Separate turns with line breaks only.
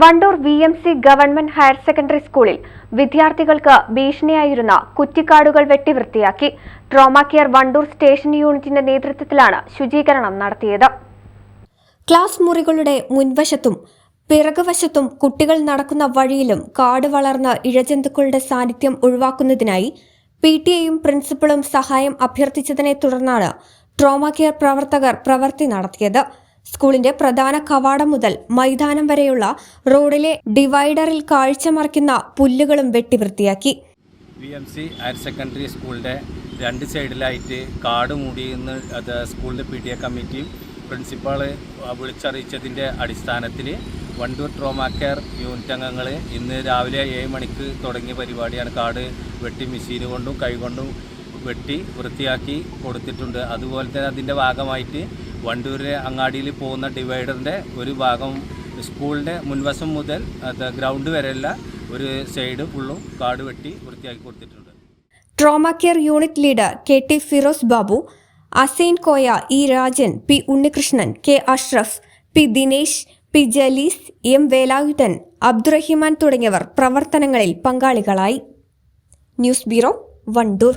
Wandoor V M C government higher secondary സ്കൂളിൽ വിദ്യാർത്ഥികൾക്ക് ഭീഷണിയായിരുന്ന കുറ്റിക്കാടുകൾ വെട്ടി വൃത്തിയാക്കി ട്രോമ കെയർ വണ്ടൂർ സ്റ്റേഷൻ യൂണിറ്റിന്റെ നേതൃത്വത്തിലാണ് ശുചീകരണം നടത്തിയത്. ക്ലാസ് മുറികളുടെ മുൻവശത്തും പിറകുവശത്തും കുട്ടികൾ നടക്കുന്ന വഴിയിലും കാട് വളർന്ന ഇഴജന്തുക്കളുടെ സാന്നിധ്യം ഒഴിവാക്കുന്നതിനായി പി ടി എയും പ്രിൻസിപ്പളും സഹായം അഭ്യർത്ഥിച്ചതിനെ തുടർന്നാണ് ട്രോമ കെയർ പ്രവർത്തകർ പ്രവൃത്തി നടത്തിയത്. സ്കൂളിന്റെ പ്രധാന കവാടം മുതൽ മൈതാനം വരെയുള്ള റോഡിലെ ഡിവൈഡറിൽ കാഴ്ചമറയ്ക്കുന്ന പുല്ലുകളും വെട്ടിവൃത്തിയാക്കി.
V M C higher secondary സ്കൂളിന്റെ രണ്ട് സൈഡിലായിട്ട് കാട് മൂടിയെന്ന് അത് സ്കൂളിന്റെ പി ടി എ കമ്മിറ്റിയും പ്രിൻസിപ്പാൾ വിളിച്ചറിയിച്ചതിന്റെ അടിസ്ഥാനത്തിൽ വണ്ടൂർ ട്രോമാ കെയർ യൂണിറ്റ് അംഗങ്ങൾ ഇന്ന് രാവിലെ ഏഴ് മണിക്ക് തുടങ്ങിയ പരിപാടിയാണ് കാട് വെട്ടി മെഷീൻ കൊണ്ടും കൈകൊണ്ടും വെട്ടി വൃത്തിയാക്കി കൊടുത്തിട്ടുണ്ട്. അതുപോലെ തന്നെ അതിന്റെ ഭാഗമായിട്ട് വണ്ടൂരിലെ അങ്ങാടിയിൽ പോകുന്ന ഡിവൈഡറിന്റെ ഒരു ഭാഗം സ്കൂളിന്റെ മുൻവശം മുതൽ അത് ഗ്രൗണ്ട് വരെയുള്ള ഒരു സൈഡ് ഫുള്ളും കാട് വെട്ടി വൃത്തിയാക്കി കൊടുത്തിട്ടുണ്ട്.
Trauma care unit leader K T Firoz Babu Azeen Koya E Rajan P Unnikrishnan K Ashraf P Dinesh P Jalees M Velayudhan Abdurahiman തുടങ്ങിയവർ പ്രവർത്തനങ്ങളിൽ പങ്കാളികളായി. News bureau Wandoor.